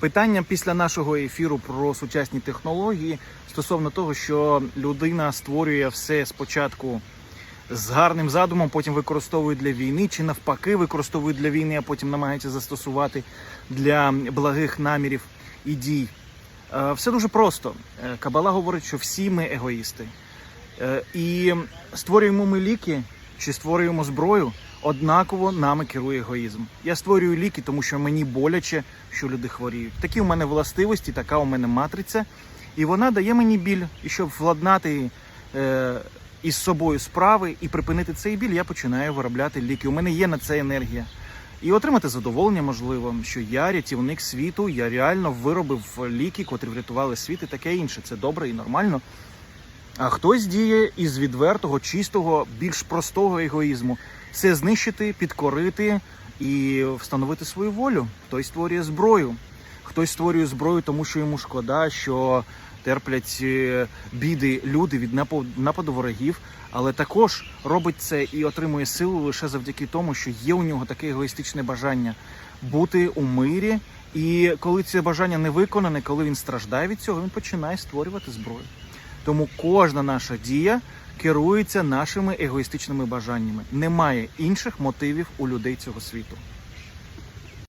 Питання після нашого ефіру про сучасні технології стосовно того, що людина створює все спочатку з гарним задумом, потім використовує для війни, чи навпаки використовує для війни, а потім намагається застосувати для благих намірів і дій. Е, Все дуже просто. Е, Кабала говорить, що всі ми егоїсти. Е, І створюємо ми ліки чи створюємо зброю, однаково нами керує егоїзм. Я створюю ліки, тому що мені боляче, що люди хворіють. Такі у мене властивості, така у мене матриця, і вона дає мені біль. І щоб владнати е, із собою справи і припинити цей біль, я починаю виробляти ліки. У мене є на це енергія. І отримати задоволення можливо, що я рятівник світу, я реально виробив ліки, котрі врятували світ і таке інше. Це добре і нормально. А хтось діє із відвертого, чистого, більш простого егоїзму. Це знищити, підкорити і встановити свою волю. Хтось створює зброю, хтось створює зброю, тому що йому шкода, що терплять е, біди люди від напа- нападу ворогів, але також робить це і отримує силу лише завдяки тому, що є у нього таке егоїстичне бажання бути у мирі. І коли це бажання не виконане, коли він страждає від цього, він починає створювати зброю. Тому кожна наша дія керується нашими егоїстичними бажаннями. Немає інших мотивів у людей цього світу.